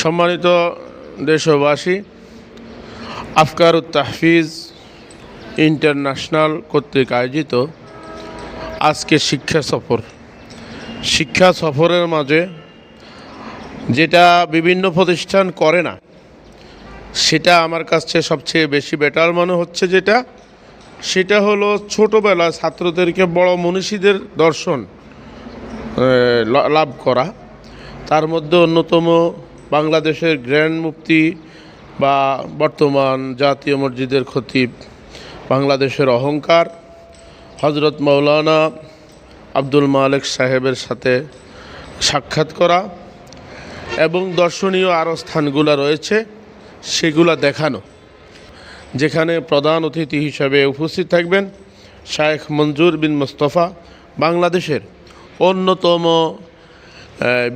সম্মানিত দেশবাসী, আফকার তাহফিজ ইন্টারন্যাশনাল কর্তৃক আয়োজিত আজকে শিক্ষা সফর। শিক্ষা সফরের মাঝে যেটা বিভিন্ন প্রতিষ্ঠান করে না, সেটা আমার কাছে সবচেয়ে বেশি বেটার মনে হচ্ছে যেটা, সেটা হলো ছোটোবেলায় ছাত্রদেরকে বড় মনীষীদের দর্শন লাভ করা। তার মধ্যে অন্যতম বাংলাদেশের গ্র্যান্ড মুফতি বা বর্তমান জাতীয় মসজিদের খতিব বাংলাদেশের অহংকার হজরত মৌলানা আব্দুল মালিক সাহেবের সাথে সাক্ষাৎ করা এবং দর্শনীয় আরও স্থানগুলো রয়েছে, সেগুলা দেখানো। যেখানে প্রধান অতিথি হিসাবে উপস্থিত থাকবেন শায়েখ মঞ্জুর বিন মোস্তফা, বাংলাদেশের অন্যতম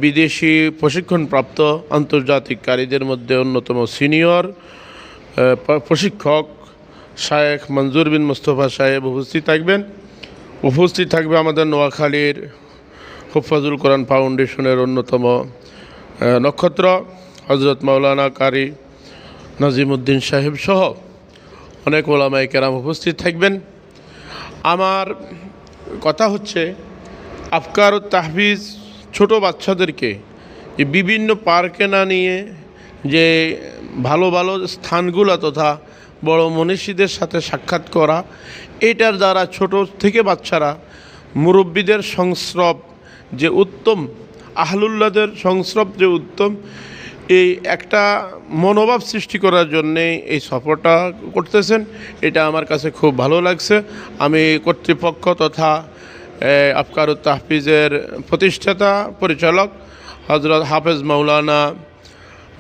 বিদেশি প্রশিক্ষণপ্রাপ্ত আন্তর্জাতিককারীদের মধ্যে অন্যতম সিনিয়র প্রশিক্ষক শায়েখ মঞ্জুর বিন মোস্তফা সাহেব উপস্থিত থাকবেন। উপস্থিত থাকবে আমাদের নোয়াখালীর হুফাজুল কোরআন ফাউন্ডেশনের অন্যতম নক্ষত্র হজরত মাওলানা কারি নাজিমুদ্দিন সাহেব সহ অনেক ওলামাই কেরাম উপস্থিত থাকবেন। আমার কথা হচ্ছে আফকার তাহবিজ ছোট বাচ্চাদেরকে যে বিভিন্ন পার্কে না নিয়ে যে ভালো ভালো স্থানগুলো তথা বড় মনীষীদের সাথে সাক্ষাৎ করা, এটার দ্বারা ছোট থেকে বাচ্চারা মুরব্বীদের সংস্রব যে উত্তম আহলুল্লাদের সংস্রব যে উত্তম, এই একটা মনোভাব সৃষ্টি করার জন্যে এই সফরটা করতেছেন। এটা আমার কাছে খুব ভালো লাগছে। আমি কর্তৃপক্ষ তথা আফকার তাহফিজের প্রতিষ্ঠাতা, পরিচালক হজরত হাফেজ মৌলানা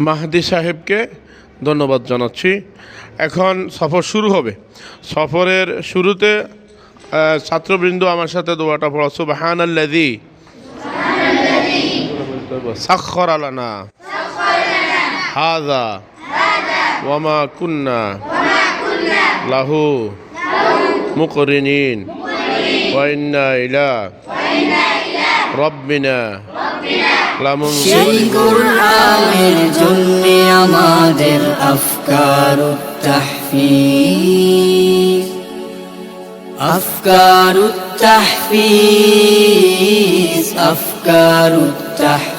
মাহদি সাহেবকে ধন্যবাদ জানাচ্ছি। এখন সফর শুরু হবে। সফরের শুরুতে ছাত্রবৃন্দ আমার সাথে দোয়াটা পড়া। সুবাহান আল্লাদি সাক্ষর আলানা হাজা ওয়ামা কুন্না। লাহু। মুকরিনিন। ওয়াইন্না ইলা রব্বিনা লামুন সেই কোরআনের জন্য আমাদের আফকার তাহফিজ আফকার তাহফিজ আফকার তাহফিজ